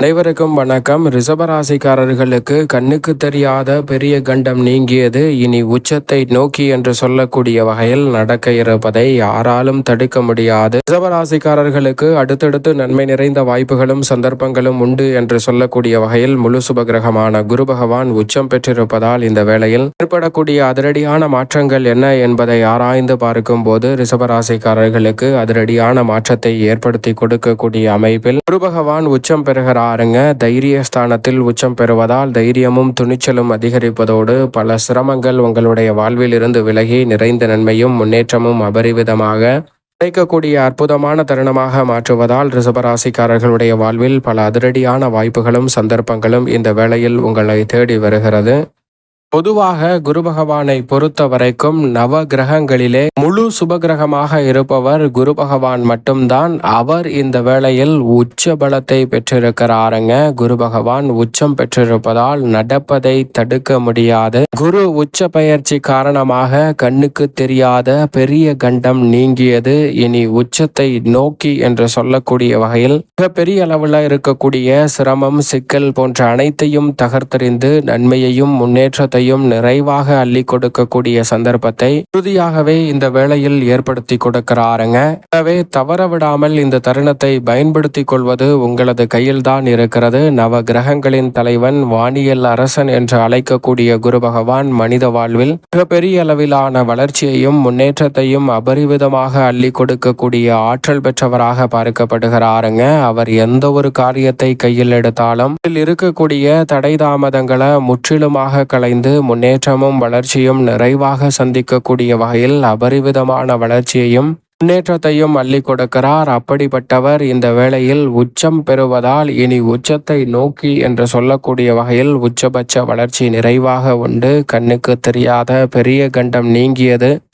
அனைவருக்கும் வணக்கம். ரிஷபராசிக்காரர்களுக்கு கண்ணுக்கு தெரியாத பெரிய கண்டம் நீங்கியது. இனி உச்சத்தை நோக்கி என்று சொல்லக்கூடிய வகையில் நடக்க இருப்பதை யாராலும் தடுக்க முடியாது. ரிஷபராசிக்காரர்களுக்கு அடுத்தடுத்து நன்மை நிறைந்த வாய்ப்புகளும் சந்தர்ப்பங்களும் உண்டு என்று சொல்லக்கூடிய வகையில் முழு சுபகிரகமான குரு பகவான் உச்சம் பெற்றிருப்பதால் இந்த வேளையில் ஏற்படக்கூடிய அதிரடியான மாற்றங்கள் என்ன என்பதை ஆராய்ந்து பார்க்கும் போது ரிஷபராசிக்காரர்களுக்கு அதிரடியான மாற்றத்தை ஏற்படுத்தி கொடுக்கக்கூடிய அமைப்பில் குரு பகவான் உச்சம் பெறுகிறார். பாருங்க. தைரிய ஸ்தானத்தில் உச்சம் பெறுவதால் தைரியமும் துணிச்சலும் அதிகரிப்பதோடு பல சிரமங்கள் உங்களுடைய வாழ்வில் இருந்து விலகி நிறைந்த நன்மையும் முன்னேற்றமும் அபரிவிதமாக கிடைக்கக்கூடிய அற்புதமான தருணமாக மாற்றுவதால் ரிசபராசிக்காரர்களுடைய வாழ்வில் பல அதிரடியான வாய்ப்புகளும் சந்தர்ப்பங்களும் இந்த வேளையில் உங்களை தேடி வருகிறது. பொதுவாக குரு பகவானை பொறுத்த வரைக்கும் நவ கிரகங்களிலே முழு சுபகிரகமாக இருப்பவர் குரு பகவான் மட்டும்தான். அவர் இந்த வேளையில் உச்ச பலத்தை பெற்றிருக்கிறாருங்க. குரு பகவான் உச்சம் பெற்றிருப்பதால் நடப்பதை தடுக்க முடியாது. குரு உச்ச பயிற்சி காரணமாக கண்ணுக்கு தெரியாத பெரிய கண்டம் நீங்கியது. இனி உச்சத்தை நோக்கி என்று சொல்லக்கூடிய வகையில் மிகப்பெரிய அளவில் இருக்கக்கூடிய சிரமம் சிக்கல் போன்ற அனைத்தையும் தகர்த்தறிந்து நன்மையையும் முன்னேற்றத்தை அனைத்தையும் நிறைவாக அள்ளி கொடுக்கக்கூடிய சந்தர்ப்பத்தை உறுதியாகவே இந்த வேளையில் ஏற்படுத்தி கொடுக்கிறாருங்க. எனவே தவற விடாமல் இந்த தருணத்தை பயன்படுத்தி கொள்வது உங்களது கையில் தான் இருக்கிறது. நவ கிரகங்களின் தலைவன் வானியல் அரசன் என்று அழைக்கக்கூடிய குரு பகவான் மனித வாழ்வில் மிகப்பெரிய அளவிலான வளர்ச்சியையும் முன்னேற்றத்தையும் அபரிவிதமாக அள்ளி கொடுக்கக்கூடிய ஆற்றல் பெற்றவராக பார்க்கப்படுகிறாருங்க. அவர் எந்த ஒரு காரியத்தை கையில் எடுத்தாலும் இருக்கக்கூடிய தடை தாமதங்களை முற்றிலுமாக கலைந்து வந்து முன்னேற்றமும் வளர்ச்சியும் நிறைவாக சந்திக்கக்கூடிய வகையில் அபரிவிதமான வளர்ச்சியையும் முன்னேற்றத்தையும் அள்ளி கொடுக்கிறார். அப்படிப்பட்டவர் இந்த வேளையில் உச்சம் பெறுவதால் இனி உச்சத்தை நோக்கி என்று சொல்லக்கூடிய வகையில் உச்சபட்ச வளர்ச்சி நிறைவாக உண்டு. கண்ணுக்கு தெரியாத பெரிய கண்டம் நீங்கியது.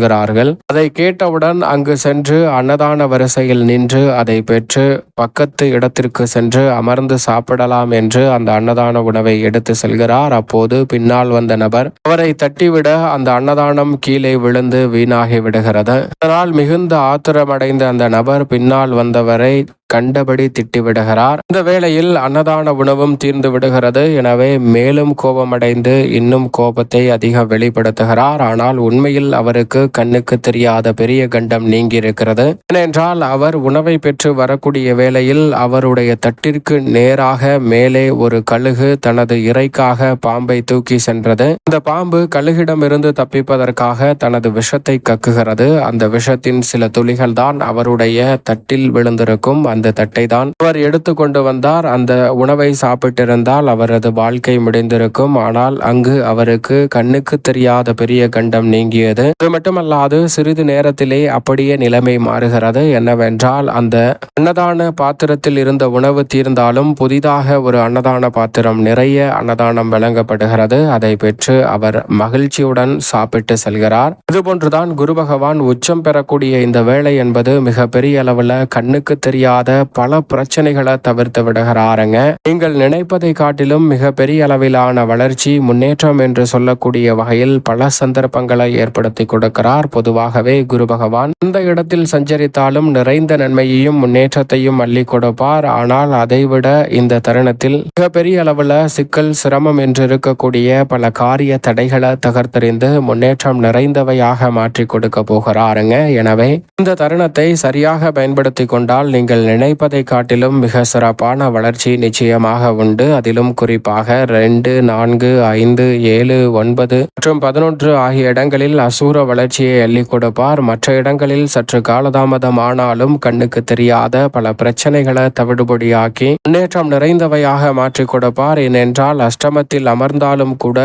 சொல்கிறார்கள். அதை கேட்டவுடன் அங்கு சென்று அன்னதான வரிசையில் நின்று அதை பெற்று பக்கத்து இடத்திற்கு சென்று அமர்ந்து சாப்பிடலாம் என்று அந்த அன்னதான உணவை எடுத்து செல்கிறார். அப்போது பின்னால் வந்த நபர் அவரை தட்டிவிட அந்த அன்னதானம் கீழே விழுந்து வீணாகி விடுகிறது. அதனால் மிகுந்த ஆத்திரமடைந்த அந்த நபர் பின்னால் வந்தவரை கண்டபடி திட்டிவிடுகிறார். இந்த வேளையில் அன்னதான உணவும் தீர்ந்து விடுகிறது. எனவே மேலும் கோபமடைந்து இன்னும் கோபத்தை அதிக வெளிப்படுத்துகிறார். ஆனால் உண்மையில் அவருக்கு கண்ணுக்கு தெரியாத பெரிய கண்டம் நீங்கி இருக்கிறது ஏனென்றால் அவர் உணவை பெற்று வரக்கூடிய வேளையில் அவருடைய தட்டிற்கு நேராக மேலே ஒரு கழுகு தனது இறைக்காக பாம்பை தூக்கி சென்றது. இந்த பாம்பு கழுகிடமிருந்து தப்பிப்பதற்காக தனது விஷத்தை கக்குகிறது. அந்த விஷத்தின் சில துளிகள் தான் அவருடைய தட்டில் விழுந்திருக்கும். அந்த தட்டை தான் அவர் எடுத்து கொண்டு வந்தார். அந்த உணவை சாப்பிட்டிருந்தால் அவரது வாழ்க்கை முடிந்திருக்கும். ஆனால் அங்கு அவருக்கு கண்ணுக்கு தெரியாத பெரிய கண்டம் நீங்கியது. அது மட்டுமல்லாது சிறிது நேரத்திலே அப்படியே நிலைமை மாறுகிறது. என்னவென்றால் அந்த அன்னதான பாத்திரத்தில் இருந்த உணவு தீர்ந்தாலும் புதிதாக ஒரு அன்னதான பாத்திரம் நிறைய அன்னதானம் வழங்கப்படுகிறது. அதை பெற்று அவர் மகிழ்ச்சியுடன் சாப்பிட்டு செல்கிறார். இதுபோன்றுதான் குரு பகவான் உச்சம் பெறக்கூடிய இந்த வேலை என்பது மிக பெரிய அளவுல கண்ணுக்கு தெரியாத பல பிரச்சனைகளை தவிர்த்து விடுகிறாருங்க. நீங்கள் நினைப்பதை காட்டிலும் மிக பெரிய அளவிலான வளர்ச்சி முன்னேற்றம் என்று சொல்லக்கூடிய வகையில் பல சந்தர்ப்பங்களை ஏற்படுத்தி கொடுக்கிறார். பொதுவாகவே குரு பகவான் இந்த இடத்தில் சஞ்சரித்தாலும் நிறைந்த நன்மையையும் முன்னேற்றத்தையும் அள்ளி கொடுப்பார். ஆனால் அதைவிட இந்த தருணத்தில் மிக பெரிய அளவுல சிக்கல் சிரமம் என்று இருக்கக்கூடிய பல காரிய தடைகளை தகர்த்தறிந்து முன்னேற்றம் நிறைந்தவையாக மாற்றி கொடுக்க போகிறாருங்க. எனவே இந்த தருணத்தை சரியாக பயன்படுத்தி கொண்டால் நீங்கள் நினைப்பதை காட்டிலும் மிக சிறப்பான வளர்ச்சி நிச்சயமாக உண்டு. அதிலும் குறிப்பாக ரெண்டு நான்கு ஐந்து ஏழு ஒன்பது மற்றும் பதினொன்று ஆகிய இடங்களில் அசூர வளர்ச்சியை அள்ளி கொடுப்பார். மற்ற இடங்களில் சற்று காலதாமதமானாலும் கண்ணுக்கு தெரியாத பல பிரச்சனைகளை தவிடுபடியாக்கி முன்னேற்றம் நிறைந்தவையாக மாற்றி கொடுப்பார். ஏனென்றால் அஷ்டமத்தில் அமர்ந்தாலும் கூட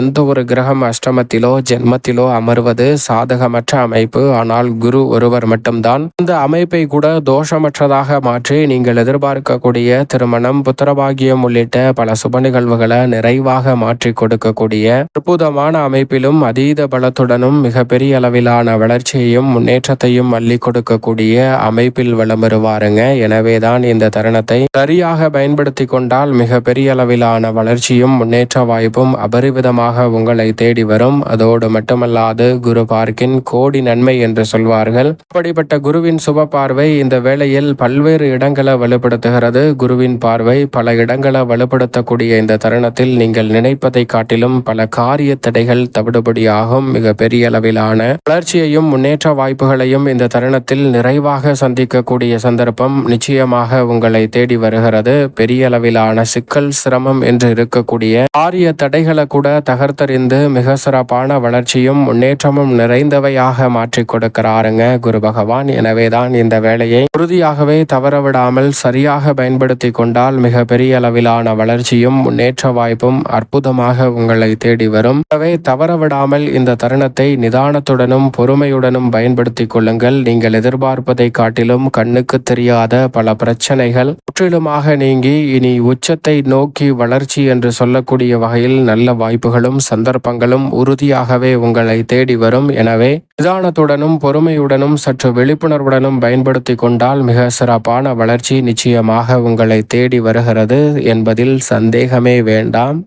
எந்த ஒரு கிரகம் அஷ்டமத்திலோ ஜென்மத்திலோ அமர்வது சாதகமற்ற அமைப்பு. ஆனால் குரு ஒருவர் மட்டும்தான். இந்த அமைப்பை கூட தோஷமற்றதாக மாற்றி நீங்கள் எதிர்பார்க்கக்கூடிய திருமணம் புத்திரபாகியம் உள்ளிட்ட பல சுப நிகழ்வுகளை நிறைவாக மாற்றி கொடுக்கக்கூடிய அற்புதமான அமைப்பிலும் அதீத பலத்துடனும் மிகப்பெரிய அளவிலான வளர்ச்சியையும் முன்னேற்றத்தையும் அள்ளி கொடுக்கக்கூடிய அமைப்பில் வலம் வருவாருங்க எனவேதான் இந்த தருணத்தை சரியாக பயன்படுத்தி கொண்டால் மிக பெரிய அளவிலான வளர்ச்சியும் முன்னேற்ற வாய்ப்பும் அபரிவிதமாக உங்களை தேடி வரும். அதோடு மட்டுமல்லாது குரு பார்க்கின் கோடி நன்மை என்று சொல்வார்கள். அப்படிப்பட்ட குருவின் சுப பார்வை இந்த வேளையில் பல்வேறு பல்வேறு இடங்களை வலுப்படுத்துகிறது. குருவின் பார்வை பல இடங்களை வலுப்படுத்தக்கூடிய இந்த தருணத்தில் நீங்கள் நினைப்பதை காட்டிலும் பல காரிய தடைகள் தவிடுபடியாகும். மிக பெரிய அளவிலான வளர்ச்சியையும் முன்னேற்ற வாய்ப்புகளையும் இந்த தருணத்தில் நிறைவாக சந்திக்கக்கூடிய சந்தர்ப்பம் நிச்சயமாக உங்களை தேடி வருகிறது. பெரிய அளவிலான சிக்கல் சிரமம் என்று இருக்கக்கூடிய காரிய தடைகளை கூட தகர்த்தறிந்து மிக சிறப்பான வளர்ச்சியும் முன்னேற்றமும் நிறைந்தவையாக மாற்றி கொடுக்கிறாருங்க குரு பகவான். எனவேதான் இந்த வேலையை உறுதியாகவே தவறவிடாமல் சரியாக பயன்படுத்தி கொண்டால் மிக பெரிய அளவிலான வளர்ச்சியும் முன்னேற்ற வாய்ப்பும் அற்புதமாக உங்களை தேடி வரும். எனவே தவறவிடாமல் இந்த தருணத்தை நிதானத்துடனும் பொறுமையுடனும் பயன்படுத்தி கொள்ளுங்கள். நீங்கள் எதிர்பார்ப்பதை காட்டிலும் கண்ணுக்கு தெரியாத பல பிரச்சனைகள் முற்றிலுமாக நீங்கி இனி உச்சத்தை நோக்கி வளர்ச்சி என்று சொல்லக்கூடிய வகையில் நல்ல வாய்ப்புகளும் சந்தர்ப்பங்களும் உறுதியாகவே உங்களை தேடி வரும். எனவே நிதானத்துடனும் பொறுமையுடனும் சற்று விழிப்புணர்வுடனும் பயன்படுத்தி கொண்டால் மிக சிறப்பு சிறப்பான வளர்ச்சி நிச்சயமாக உங்களை தேடி வருகிறது என்பதில் சந்தேகமே வேண்டாம்.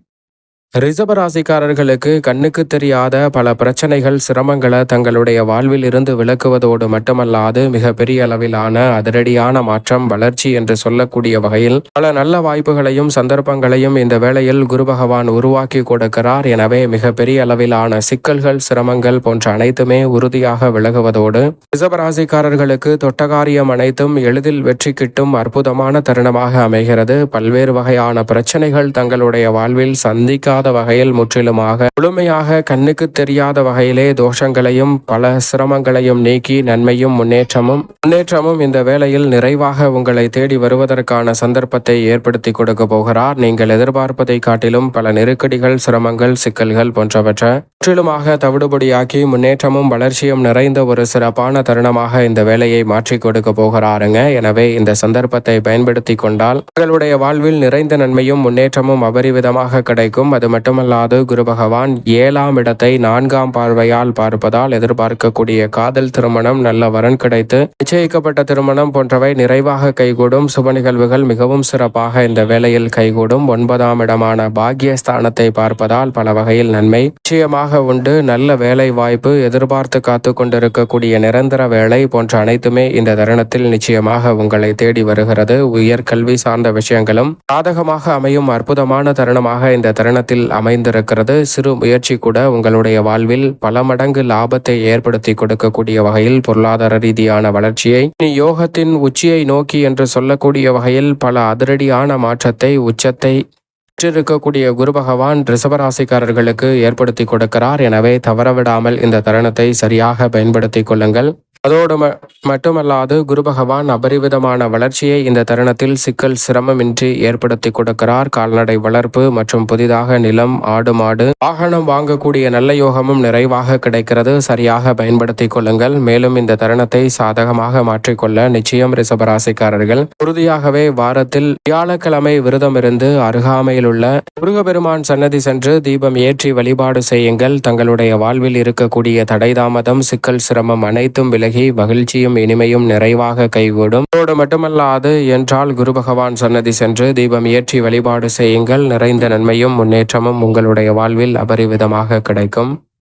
ரிசபராசிக்காரர்களுக்கு கண்ணுக்கு தெரியாத பல பிரச்சனைகள் சிரமங்களை தங்களுடைய வாழ்வில் இருந்து விளக்குவதோடு மட்டுமல்லாது மிக பெரிய அளவிலான அதிரடியான மாற்றம் வளர்ச்சி என்று சொல்லக்கூடிய வகையில் பல நல்ல வாய்ப்புகளையும் சந்தர்ப்பங்களையும் இந்த வேளையில் குரு பகவான் உருவாக்கி கொடுக்கிறார். எனவே மிக பெரிய அளவிலான சிக்கல்கள் சிரமங்கள் போன்ற அனைத்துமே உறுதியாக விலகுவதோடு ரிசபராசிக்காரர்களுக்கு தொட்டகாரியம் அனைத்தும் எளிதில் வெற்றி கிட்டும் அற்புதமான தருணமாக அமைகிறது. பல்வேறு வகையான பிரச்சனைகள் தங்களுடைய வாழ்வில் சந்திக்காத தெரியாத வகையில் முற்றிலுமாக முழுமையாக கண்ணுக்கு தெரியாத வகையிலே தோஷங்களையும் பல சிரமங்களையும் நீக்கி நன்மையும் முன்னேற்றமும் முன்னேற்றமும் இந்த வேளையில் நிறைவாக உங்களை தேடி வருவதற்கான சந்தர்ப்பத்தை ஏற்படுத்தி கொடுக்க போகிறார். நீங்கள் எதிர்பார்ப்பதை காட்டிலும் பல நெருக்கடிகள் சிரமங்கள் சிக்கல்கள் போன்றவற்றை முற்றிலுமாக தவிடுபடியாக்கி முன்னேற்றமும் வளர்ச்சியும் நிறைந்த ஒரு சிறப்பான தருணமாக இந்த வேலையை மாற்றி கொடுக்க போகிறாருங்க. எனவே இந்த சந்தர்ப்பத்தை பயன்படுத்தி கொண்டால் உங்களுடைய வாழ்வில் நிறைந்த நன்மையும் முன்னேற்றமும் அபரிவிதமாக கிடைக்கும். அது மட்டுமல்லாது குரு பகவான் ஏழாம் இடத்தை நான்காம் பார்வையால் பார்ப்பதால் எதிர்பார்க்கக்கூடிய காதல் திருமணம் நல்ல வரன் கிடைத்து நிச்சயிக்கப்பட்ட திருமணம் போன்றவை நிறைவாக கைகூடும். சுப நிகழ்வுகள் மிகவும் சிறப்பாக இந்த வேளையில் கைகூடும். ஒன்பதாம் இடமான பாக்கியஸ்தானத்தை பார்ப்பதால் பல வகையில் நன்மை நிச்சயமாக உண்டு. நல்ல வேலை வாய்ப்பு எதிர்பார்த்து காத்து கொண்டிருக்கக்கூடிய நிரந்தர வேலை போன்ற அனைத்துமே இந்த தருணத்தில் நிச்சயமாக உங்களை தேடி வருகிறது. உயர் கல்வி சார்ந்த விஷயங்களும் சாதகமாக அமையும். அற்புதமான தருணமாக இந்த தருணத்தில் அமைந்திருக்கிறது. சிறு முயற்சி கூட உங்களுடைய வாழ்வில் பல மடங்கு லாபத்தை ஏற்படுத்தி கொடுக்கக்கூடிய வகையில் பொருளாதார ரீதியான வளர்ச்சியை யோகத்தின் உச்சியை நோக்கி என்று சொல்லக்கூடிய வகையில் பல அதிரடியான மாற்றத்தை உச்சத்தை பெற்றிருக்கக்கூடிய குரு பகவான் ரிசவராசிக்காரர்களுக்கு ஏற்படுத்தி கொடுக்கிறார். எனவே தவறவிடாமல் இந்த தருணத்தை சரியாக பயன்படுத்தி கொள்ளுங்கள். அதோடு மட்டுமல்லாது குரு பகவான் அபரிவிதமான வளர்ச்சியை இந்த தருணத்தில் சிக்கல் சிரமமின்றி ஏற்படுத்தி கொடுக்கிறார். கால்நடை வளர்ப்பு மற்றும் புதிதாக நிலம் ஆடு மாடு வாகனம் வாங்கக்கூடிய நல்ல யோகமும் நிறைவாக கிடைக்கிறது. சரியாக பயன்படுத்திக் கொள்ளுங்கள். மேலும் இந்த தருணத்தை சாதகமாக மாற்றிக்கொள்ள நிச்சயம் ரிசபராசிக்காரர்கள் உறுதியாகவே வாரத்தில் வியாழக்கிழமை விரதம் இருந்து அருகாமையில் உள்ள முருகபெருமான் சன்னதி சென்று தீபம் ஏற்றி வழிபாடு செய்யுங்கள். தங்களுடைய வாழ்வில் இருக்கக்கூடிய தடை தாமதம் சிக்கல் சிரமம் அனைத்தும் விலகி விலகி மகிழ்ச்சியும் இனிமையும் நிறைவாக கைகூடும். அதோடு மட்டுமல்லாது என்றால் குரு பகவான் சன்னதி சென்று தீபம் ஏற்றி வழிபாடு செய்யுங்கள். நிறைந்த நன்மையும் முன்னேற்றமும் உங்களுடைய வாழ்வில் அபரிவிதமாக கிடைக்கும்.